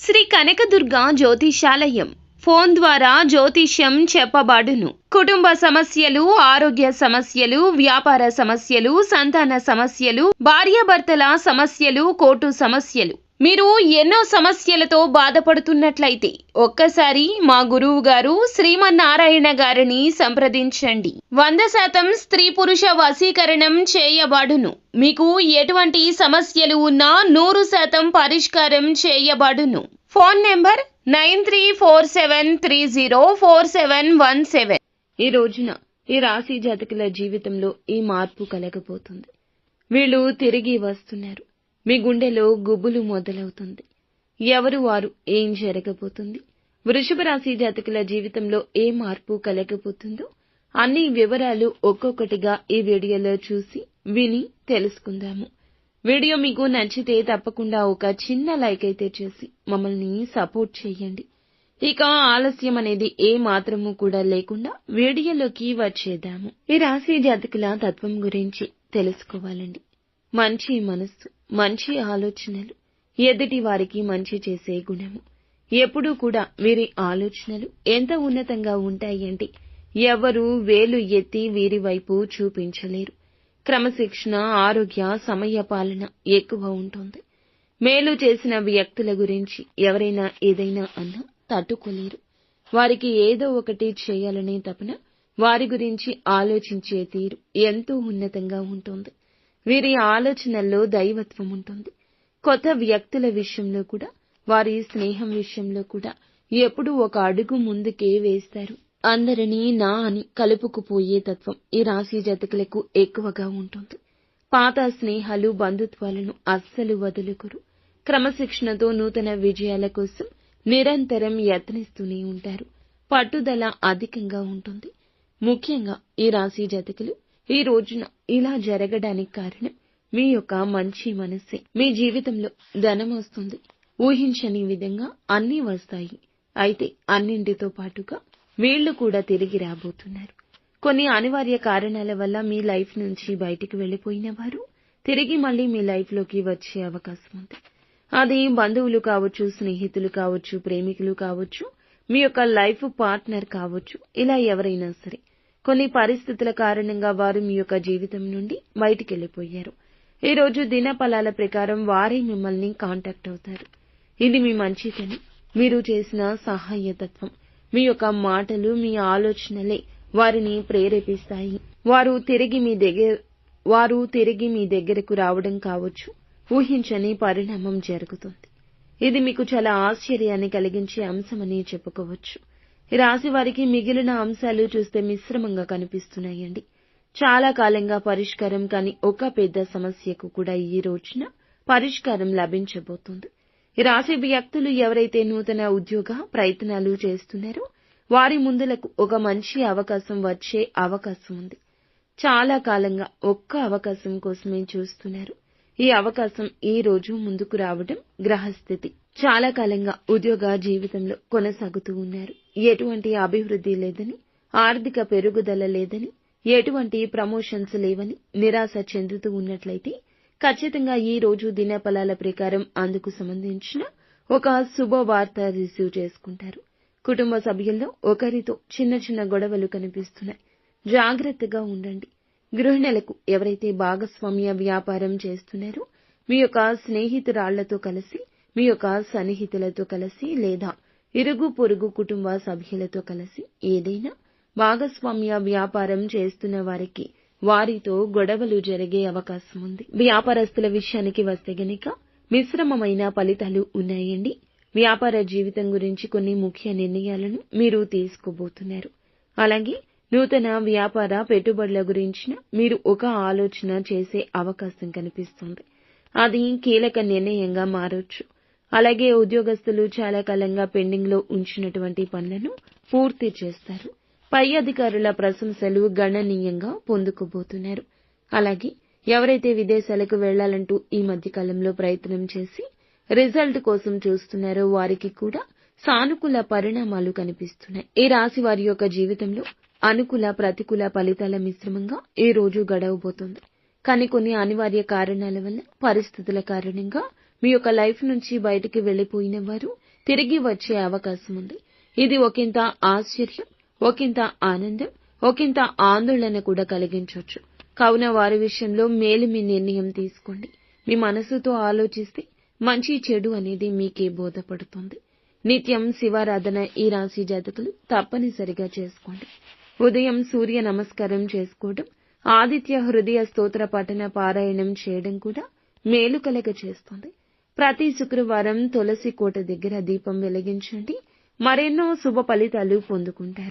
Shri Kanakadurga జ్యోతిషాలయం. Phone ద్వారా జ్యోతిష్యం చెప్పబడును. కుటుంబ సమస్యలు ఆరోగ్య సమస్యలు వ్యాపార సమస్యలు సంతాన సమస్యలు భార్యాభర్తల సమస్యలు కోర్టు సమస్యలు. మీరు ఎన్నో సమస్యలతో బాధపడుతున్నట్లయితే ఒక్కసారి మా గురువు గారు శ్రీమన్నారాయణ గారిని సంప్రదించండి. వంద శాతం స్త్రీ పురుష వశీకరణం చేయబడును. మీకు ఎటువంటి సమస్యలు ఉన్నా నూరు శాతం పరిష్కారం చేయబడును. Phone number nine three four seven three zero four seven one seven. ఈ రోజున ఈ రాశి జాతకుల జీవితంలో ఈ మార్పు కలగబోతుంది. వీళ్ళు తిరిగి వస్తున్నారు. మీ గుండెలో గుబులు మొదలవుతుంది. ఎవరు వారు ఏం జరగబోతుంది? వృషభ రాశి జాతకుల జీవితంలో ఏ మార్పు కలగబోతుందో అన్ని వివరాలు ఒక్కొక్కటిగా ఈ వీడియోలో చూసి విని తెలుసుకుందాము. వీడియో మీకు నచ్చితే తప్పకుండా ఒక చిన్న లైక్ అయితే చేసి మమ్మల్ని సపోర్ట్ చేయండి. ఇక ఆలస్యం అనేది ఏ మాత్రము కూడా లేకుండా వీడియోలోకి వచ్చేద్దాము. ఈ రాశి జాతకుల తత్వం గురించి తెలుసుకోవాలండి. మంచి మనస్సు మంచి ఆలోచనలు ఎదుటి వారికి మంచి చేసే గుణము. ఎప్పుడూ కూడా వీరి ఆలోచనలు ఎంత ఉన్నతంగా ఉంటాయంటే ఎవరు వేలు ఎత్తి వీరి వైపు చూపించలేరు. క్రమశిక్షణ ఆరోగ్య సమయ పాలన ఎక్కువ ఉంటుంది. మేలు చేసిన వ్యక్తుల గురించి ఎవరైనా ఏదైనా అన్నా తట్టుకోలేరు. వారికి ఏదో ఒకటి చేయాలనే తపన వారి గురించి ఆలోచించే తీరు ఎంతో ఉన్నతంగా ఉంటుంది. వీరి ఆలోచనల్లో దైవత్వం ఉంటుంది. కొత్త వ్యక్తుల విషయంలో కూడా వారి స్నేహం విషయంలో కూడా ఎప్పుడూ ఒక అడుగు ముందుకే వేస్తారు. అందరినీ నా అని కలుపుకుపోయే తత్వం ఈ రాశి జతకులకు ఎక్కువగా ఉంటుంది. పాత స్నేహాలు బంధుత్వాలను అస్సలు వదులుకురు. క్రమశిక్షణతో నూతన విజయాల కోసం నిరంతరం యత్నిస్తూనే ఉంటారు. పట్టుదల అధికంగా ఉంటుంది. ముఖ్యంగా ఈ రాశి జాతకులు ఈ రోజున ఇలా జరగడానికి కారణం మీ యొక్క మంచి మనసే. మీ జీవితంలో ధనం వస్తుంది. ఊహించని విధంగా అన్నీ వస్తాయి. అయితే అన్నింటితో పాటుగా వీళ్ళు కూడా తిరిగి రాబోతున్నారు. కొన్ని అనివార్య కారణాల వల్ల మీ లైఫ్ నుంచి బయటికి వెళ్ళిపోయిన వారు తిరిగి మళ్ళీ మీ లైఫ్లోకి వచ్చే అవకాశం ఉంది. అది బంధువులు కావచ్చు స్నేహితులు కావచ్చు ప్రేమికులు కావచ్చు మీ యొక్క లైఫ్ పార్ట్నర్ కావచ్చు ఇలా ఎవరైనా సరే. కొన్ని పరిస్థితుల కారణంగా వారు మీ యొక్క జీవితం నుండి బయటికి ఈరోజు ఈ రోజు దినఫలాల ప్రకారం వారే మిమ్మల్ని కాంటాక్ట్ అవుతారు. ఇది మీ మంచితనం. మీరు చేసిన సహాయతత్వం. మీ యొక్క మాటలు మీ ఆలోచనలే వారిని ప్రేరేపిస్తాయి. వారు తిరిగి మీ దగ్గర వారు తిరిగి మీ దగ్గరకు రావడం కావచ్చు. ఊహించని పరిణామం జరుగుతుంది. ఇది మీకు చాలా ఆశ్చర్యాన్ని కలిగించే అంశమని చెప్పుకోవచ్చు. రాశి వారికి మిగిలిన అంశాలు చూస్తే మిశ్రమంగా కనిపిస్తున్నాయండి. చాలా కాలంగా పరిష్కారం కాని ఒక పెద్ద సమస్యకు కూడా ఈ రోజున పరిష్కారం లభించబోతుంది. రాశి వ్యక్తులు ఎవరైతే నూతన ఉద్యోగ ప్రయత్నాలు చేస్తున్నారో వారి ముందులకు ఒక మంచి అవకాశం వచ్చే అవకాశం ఉంది. చాలా కాలంగా ఒక్క అవకాశం కోసమే చూస్తున్నారు. ఈ అవకాశం ఈ రోజు ముందుకు రావడం గ్రహస్థితి. చాలా కాలంగా ఉద్యోగ జీవితంలో కొనసాగుతూ ఉన్నారు. ఎటువంటి అభివృద్ధి లేదని ఆర్థిక పెరుగుదల లేదని ఎటువంటి ప్రమోషన్స్ లేవని నిరాశ చెందుతూ ఉన్నట్లయితే ఖచ్చితంగా ఈ రోజు దినఫలాల ప్రకారం అందుకు సంబంధించిన ఒక శుభవార్త రిసీవ్ చేసుకుంటారు. కుటుంబ సభ్యుల్లో ఒకరితో చిన్న చిన్న గొడవలు కనిపిస్తున్నాయి. జాగ్రత్తగా ఉండండి. గృహిణులకు ఎవరైతే భాగస్వామ్య వ్యాపారం చేస్తున్నారో మీ యొక్క స్నేహితురాళ్ళతో కలిసి మీ యొక్క సన్నిహితులతో కలిసి లేదా ఇరుగు పొరుగు కుటుంబ సభ్యులతో కలిసి ఏదైనా భాగస్వామ్య వ్యాపారం చేస్తున్న వారికి వారితో గొడవలు జరిగే అవకాశం ఉంది. వ్యాపారస్తుల విషయానికి వస్తే గనుక మిశ్రమమైన ఫలితాలు ఉన్నాయండి. వ్యాపార జీవితం గురించి కొన్ని ముఖ్య నిర్ణయాలను మీరు తీసుకోబోతున్నారు. అలాగే నూతన వ్యాపార పెట్టుబడుల గురించిన మీరు ఒక ఆలోచన చేసే అవకాశం కనిపిస్తుంది. అది కీలక నిర్ణయంగా మారొచ్చు. అలాగే ఉద్యోగస్తులు చాలా కాలంగా పెండింగ్లో ఉంచినటువంటి పనులను పూర్తి చేస్తారు. పై అధికారుల ప్రశంసలు గణనీయంగా పొందుకోబోతున్నారు అలాగే ఎవరైతే విదేశాలకు వెళ్ళాలంటూ ఈ మధ్య కాలంలో ప్రయత్నం చేసి రిజల్ట్ కోసం చూస్తున్నారో వారికి కూడా సానుకూల పరిణామాలు కనిపిస్తున్నాయి. ఈ రాశి వారి యొక్క జీవితంలో అనుకూల ప్రతికూల ఫలితాల మిశ్రమంగా ఈ రోజు గడవబోతోంది. కానీ కొన్ని అనివార్య కారణాల వల్ల పరిస్థితుల కారణంగా మీ యొక్క లైఫ్ నుంచి బయటికి వెళ్ళిపోయిన వారు తిరిగి వచ్చే అవకాశం ఉంది. ఇది ఒకంత ఆశ్చర్యం ఒకంత ఆనందం ఒకంత ఆందోళన కూడా కలిగించవచ్చు. కావున వారి విషయంలో మేలిమి నిర్ణయం తీసుకోండి. మీ మనసుతో ఆలోచిస్తే మంచి చెడు అనేది మీకే బోధపడుతుంది. నిత్యం శివారాధన ఈ రాశి జాతకులు తప్పనిసరిగా చేసుకోండి. ఉదయం సూర్య నమస్కారం చేసుకోవడం ఆదిత్య హృదయ స్తోత్ర పఠన పారాయణం చేయడం కూడా మేలు కలగ చేస్తుంది ప్రతి శుక్రవారం తులసి కోట దగ్గర దీపం వెలిగించండి. మరెన్నో శుభ ఫలితాలు పొందుకుంటారు.